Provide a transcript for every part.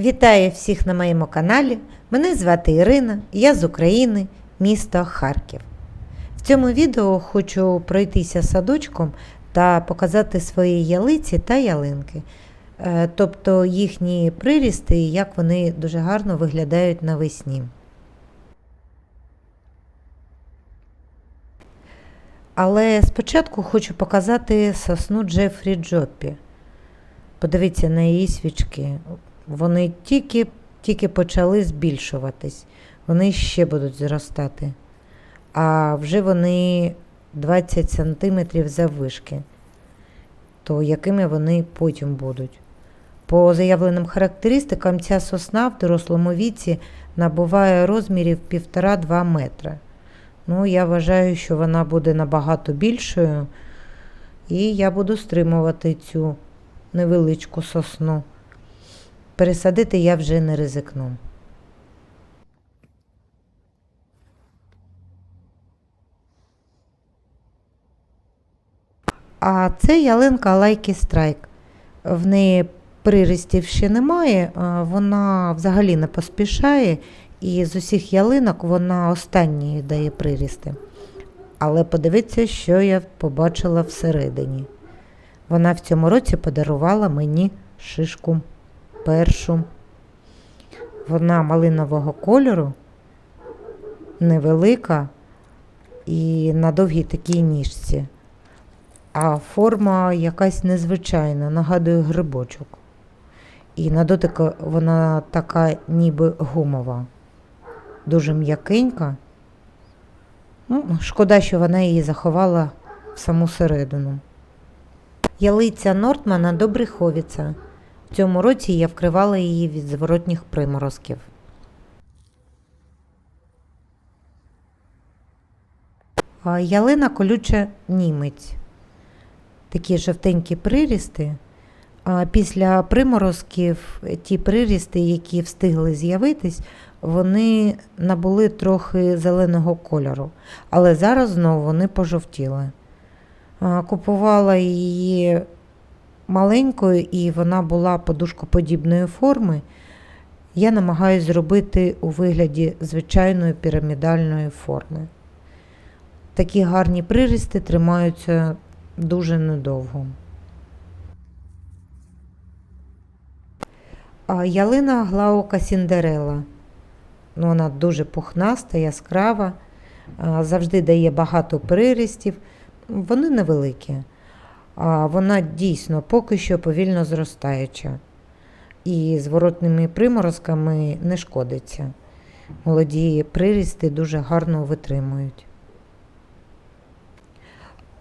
Вітаю всіх на моєму каналі. Мене звати Ірина, я з України, місто Харків. В цьому відео хочу пройтися садочком та показати свої ялиці та ялинки, Е, тобто їхні прирісти і як вони дуже гарно виглядають навесні. Але спочатку хочу показати сосну Джефрі Джоппі. Подивіться на її свічки. Вони тільки, тільки почали збільшуватись, вони ще будуть зростати. А вже вони 20 см заввишки. То якими вони потім будуть? По заявленим характеристикам, ця сосна в дорослому віці набуває розмірів 1,5-2 метра. Ну, я вважаю, що вона буде набагато більшою, і я буду стримувати цю невеличку сосну. Пересадити я вже не ризикну. А це ялинка Лайкі Страйк. В неї приростів ще немає, вона взагалі не поспішає, і з усіх ялинок вона останньої дає прирісти. Але подивіться, що я побачила всередині. Вона в цьому році подарувала мені шишку першу. Вона малинового кольору, невелика і на довгій такій ніжці. А форма якась незвичайна, нагадує грибочок. І на дотик вона така ніби гумова, дуже м'якенька. Ну, шкода, що вона її заховала в саму середину. Ялиця Нортмана Добриховіця. Цьому році я вкривала її від зворотніх приморозків. Ялина колюча німець. Такі жовтенькі прирісти. Після приморозків ті прирісти, які встигли з'явитись, вони набули трохи зеленого кольору, але зараз знову вони пожовтіли. Купувала її маленькою, і вона була подушкоподібної форми. Я намагаюся зробити у вигляді звичайної пірамідальної форми. Такі гарні прирісти тримаються дуже недовго. А ялина Глаука Сіндерела. Ну, вона дуже пухнаста, яскрава, завжди дає багато прирістів. Вони невеликі. Вона дійсно поки що повільно зростаюча. І зворотними приморозками не шкодиться. Молоді прирісти дуже гарно витримують.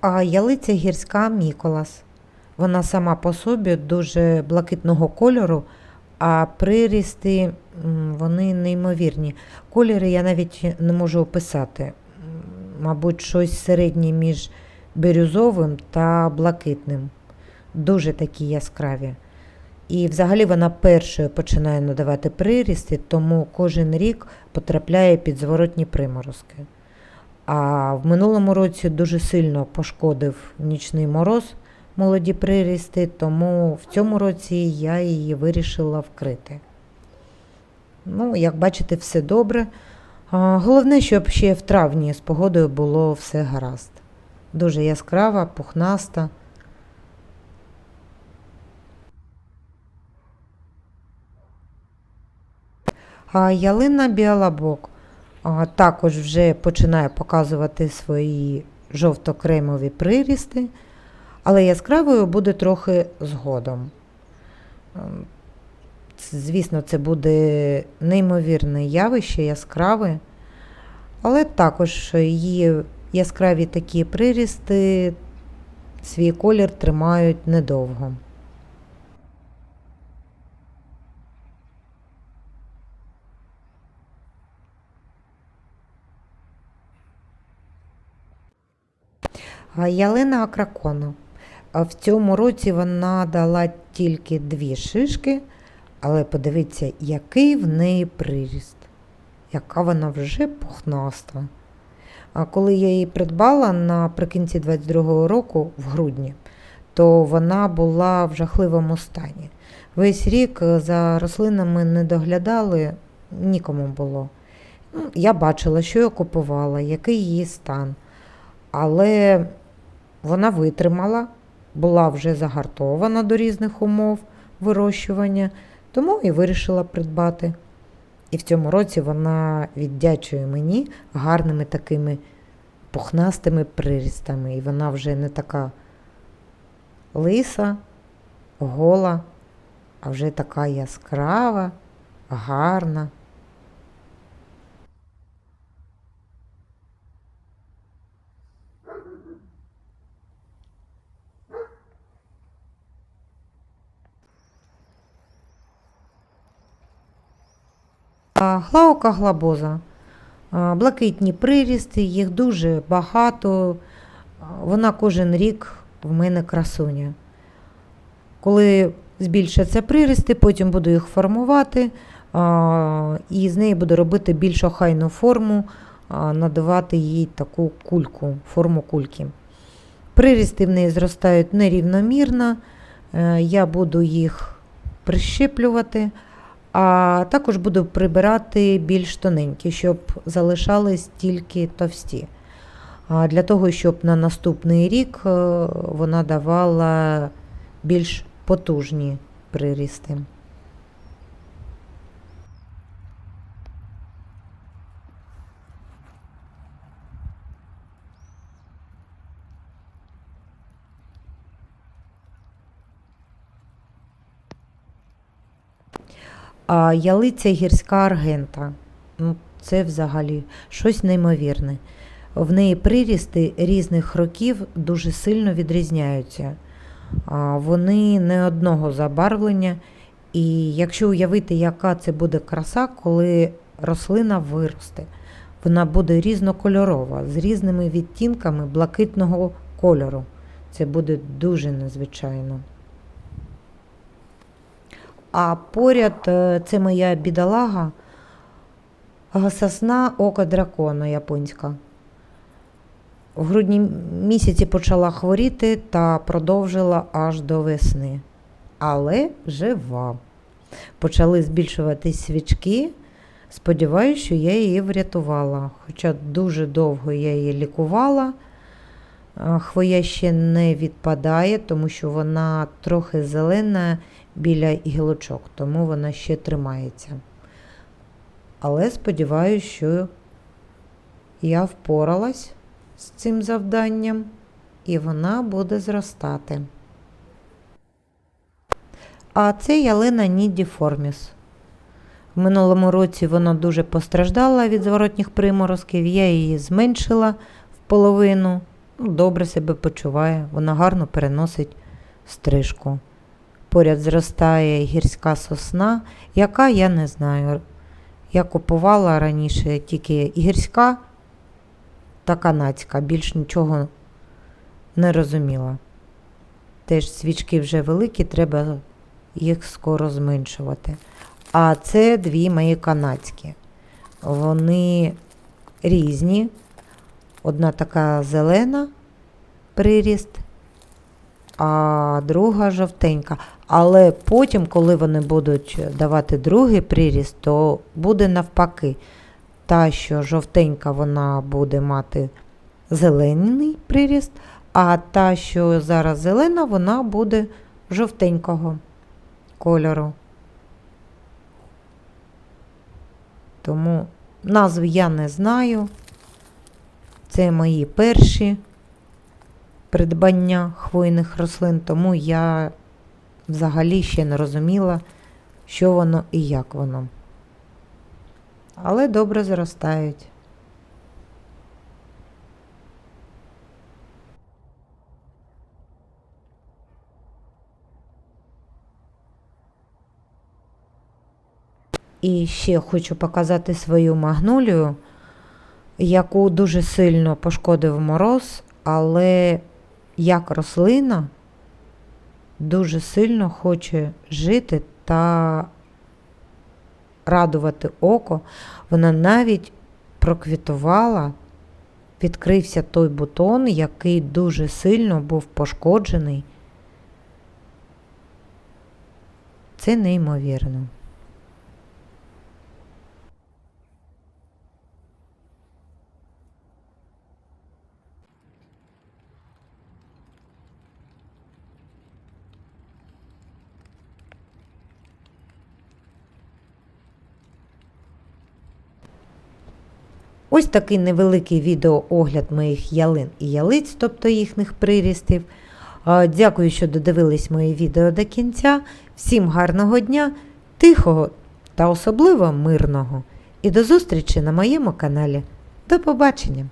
А ялиця гірська Міколас. Вона сама по собі дуже блакитного кольору, а прирісти вони неймовірні. Кольори я навіть не можу описати. Мабуть, щось середнє між бірюзовим та блакитним. Дуже такі яскраві. І взагалі вона першою починає надавати прирісти, тому кожен рік потрапляє під зворотні приморозки. А в минулому році дуже сильно пошкодив нічний мороз молоді прирісти, тому в цьому році я її вирішила вкрити. Ну, як бачите, все добре. Головне, щоб ще в травні з погодою було все гаразд. Дуже яскрава, пухнаста. А ялина біалабок також вже починає показувати свої жовто-кремові прирісти, але яскравою буде трохи згодом. Звісно, це буде неймовірне явище, яскраве, але також її яскраві такі прирісти свій колір тримають недовго. Ялина Акракона. В цьому році вона дала тільки дві шишки, але подивіться, який в неї приріст, яка вона вже пухнаста. Коли я її придбала наприкінці 22-го року, в грудні, то вона була в жахливому стані. Весь рік е, за рослинами не доглядали, нікому було. Ну, Я бачила, що я купувала, який її стан. Але вона витримала, була вже загартована до різних умов вирощування, тому і вирішила придбати. І в цьому році вона віддячує мені гарними такими пухнастими прирістами. І вона вже не така лиса, гола, а вже така яскрава, гарна. Глаука глабоза. Блакитні прирісти, їх дуже багато. Вона кожен рік в мене красуня. Коли збільшаться прирісти, потім буду їх формувати і з неї буду робити більш охайну форму, надавати їй таку кульку, форму кульки. Прирісти в неї зростають нерівномірно, е, я буду їх прищеплювати, а також буду прибирати більш тоненькі, щоб залишались тільки товсті. Для того, щоб на наступний рік е, вона давала більш потужні прирісти. А ялиця гірська аргента. Ну, це взагалі щось неймовірне. В неї прирісти різних років дуже сильно відрізняються. Вони не одного забарвлення. І якщо уявити, яка це буде краса, коли рослина виросте, вона буде різнокольорова, з різними відтінками блакитного кольору. Це буде дуже незвичайно. А поряд е, це моя бідолага, сосна око дракона японська. В грудні місяці почала хворіти та продовжила аж до весни. Але жива. Почали збільшуватись свічки. Сподіваюся, що я її врятувала. Хоча дуже довго я її лікувала. Е, Хвоя ще не відпадає, тому що вона трохи зелена біля гілочок, тому вона ще тримається. Але сподіваюся, що я впоралась з цим завданням, і вона буде зростати. А це ялина Нідіформіс. В минулому році вона дуже постраждала від зворотніх приморозків. Я її зменшила в половину. Ну, добре себе почуває, вона гарно переносить стрижку. Поряд зростає гірська сосна, яка я не знаю. Я купувала раніше тільки гірська та канадська, більш нічого не розуміла. Теж свічки вже великі, треба їх скоро зменшувати. А це дві мої канадські. Вони різні. Одна така зелена приріст, а друга жовтенька. Але потім, коли вони будуть давати другий приріст, то буде навпаки. Та, що жовтенька, вона буде мати зелений приріст, а та, що зараз зелена, вона буде жовтенького кольору. Тому назв я не знаю. Це мої перші придбання хвойних рослин, тому я взагалі ще не розуміла, що воно і як воно. Але добре зростають. І ще хочу показати свою магнолію, яку дуже сильно пошкодив мороз, але як рослина дуже сильно хоче жити та радувати око. Вона навіть проквітувала, відкрився той бутон, який дуже сильно був пошкоджений. Це неймовірно. Ось такий невеликий відеоогляд моїх ялин і ялиць, тобто їхніх прирістів. Дякую, що додивились моє відео до кінця. Всім гарного дня, тихого та особливо мирного. І до зустрічі на моєму каналі. До побачення!